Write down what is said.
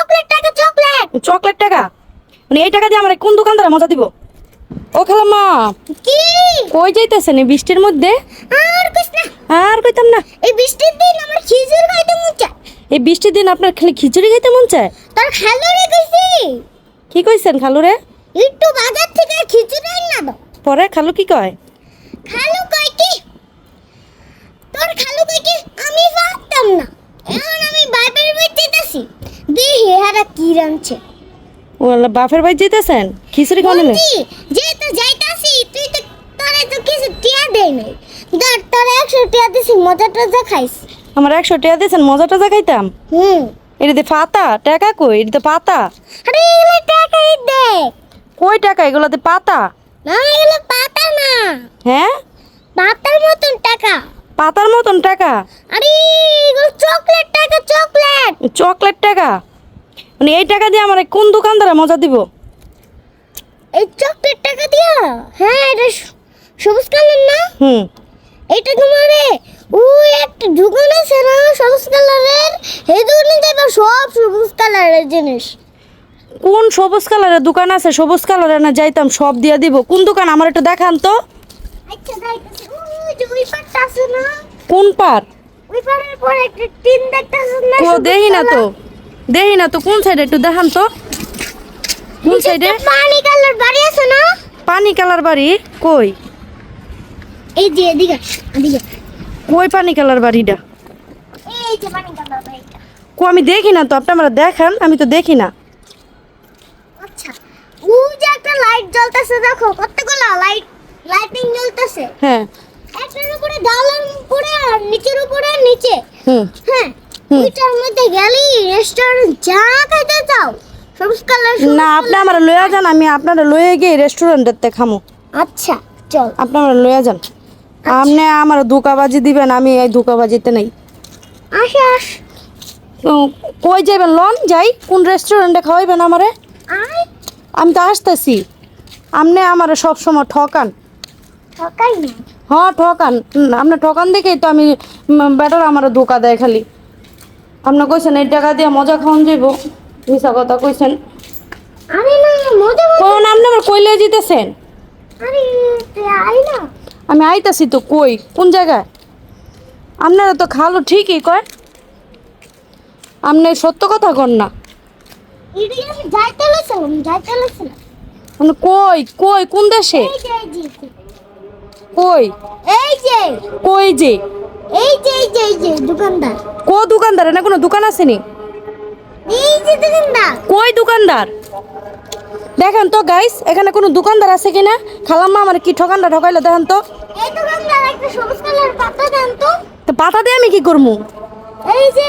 Chocolate টাকা chocolate. Chocolate টাকা? মানে এই টাকা দিয়ে আমার কোন দোকানদারে মজা দিব? ও খালাম্মা কি? কই যাইতেছেন এই বৃষ্টির মধ্যে? আর কইস না। আর কইতাম না। এই বৃষ্টির দিন আমার খিচুড়ি খাইতে মন চায়। এই বৃষ্টির দিন আপনার খালি খিচুড়ি খাইতে মন চায়? তোর খালু রে কইছি। কি কইছেন খালু রে একটু বাজার থেকে খিচুড়ি আন না দাও পরে খালু কি কয়? খালু কই কি তোর খালু কই কি আমি পারতাম না এখন আমি বাইবেল বই যেতেছি দেখি হারা কি রাঁধছে ও আল্লাহ বাপের বাড়ি যেতেছেন? খিচুড়ি খাওয়ানো বলছি যে তো যাইতাছি তুই তো তোরে তো কিছু টিয়া দেই নাই। ধর তোরে একশো টিয়া দিছি মজা টজা খাইস। আমার একশো টাকা দিয়েছেন মজা টজা খাইতাম? হুম। এটাতে পাতা টাকা কই? এটাতে পাতা। আরে এগুলো টাকাই দে কই টাকা? এগুলোতে পাতা। না এগুলো পাতা না। হ্যাঁ? পাতার মতন টাকা। পাতার মতন টাকা? আরে এগুলো চকলেট টাকা চকলেট। চকলেট টাকা? মানে এই টাকা দিয়ে আমার কোন দোকানদারে মজা দিব? এই চকলেট টাকা দিয়া? হ্যাঁ এটা সবুজ কালার না? হুম। এটা তোমারে ওই একটা দোকান আছে না সবুজ কালারের? এই দোকানে যাবে সব সবুজ কালারের জিনিস। কোন সবুজ কালারের দোকান আছে সবুজ কালারের না যাইতাম সব দিয়া দিব। কোন দোকান আমার একটু দেখান তো। আচ্ছা যাইতেছি। ওই যে ওই পাটটা আছে না? কোন পার ওই পাড়ের পরে একটা টিন দেখতেছ না দেখি না তো? দেখি না তো কোন সাইডে একটু দেখান তো? কোন সাইডে পানি কালার বাড়ি আছে না? পানি কালার বাড়ি? কই? এই যে এদিকে এদিকে কই পানি কালার বাড়িটা? এই যে পানি কালার বাড়িটা। কো আমি দেখি না তো আপনি আমরা দেখান আমি তো দেখি না। আচ্ছা ওই যে একটা লাইট জ্বলতেছে দেখো কতগুলো লাইট লাইটিং জ্বলতেছে। হ্যাঁ। একটার উপরে ডালার উপরে আর নিচের উপরে নিচে। হুম। হ্যাঁ। ওইটার মধ্যে গেলি রেস্টুরেন্ট যা খেতে চাও সবুজ কালার না আপনি আমার লইয়া যান আমি আপনারা লইয়া গিয়ে রেস্টুরেন্টেতে খামো। আচ্ছা চল। আপনি আমার লইয়া যান। আপনি আমার ধোকাবাজি দিবেন আমি এই ধোকাবাজিতে নেই। আস আস। কই যাবেন লন যাই কোন রেস্টুরেন্টে খাওয়াইবেন আমারে? আমি তো আসতেছি। আপনি আমার সব সময় ঠকান। ঠকাই হ্যাঁ ঠকান। আপনি ঠকান দেখেই তো আমি বেটার আমার ধোকা দেয় খালি। আপনি কইছেন এই টাকা দিয়ে মজা খাওয়ান যাইব। মিশা কথা কইছেন। আরে না মজা কোন আপনি আমার কইলে জিতেছেন আরে আই না। আমি আইতাছি তো কই কোন জায়গায়? আপনারা তো খালো ঠিকই কয়। আপনি সত্য কথা কন না। কই কই কোন দেশে? কই? এই যে। কই যে? এই যে এই যে এই যে দোকানদার। কো দোকানদার না কোনো দোকান আসেনি? এই যে দোকানদার। কই দোকানদার? দেখেন তো গাইস এখানে কোনো দোকানদার আছে কিনা? খালাম্মা আমার কি ঠকানটা ঠকাইলো দেখেন তো। এই দোকানদার একটা সবুজ কালার পাতা দেন তো। পাতা দিয়ে আমি কি করব এই যে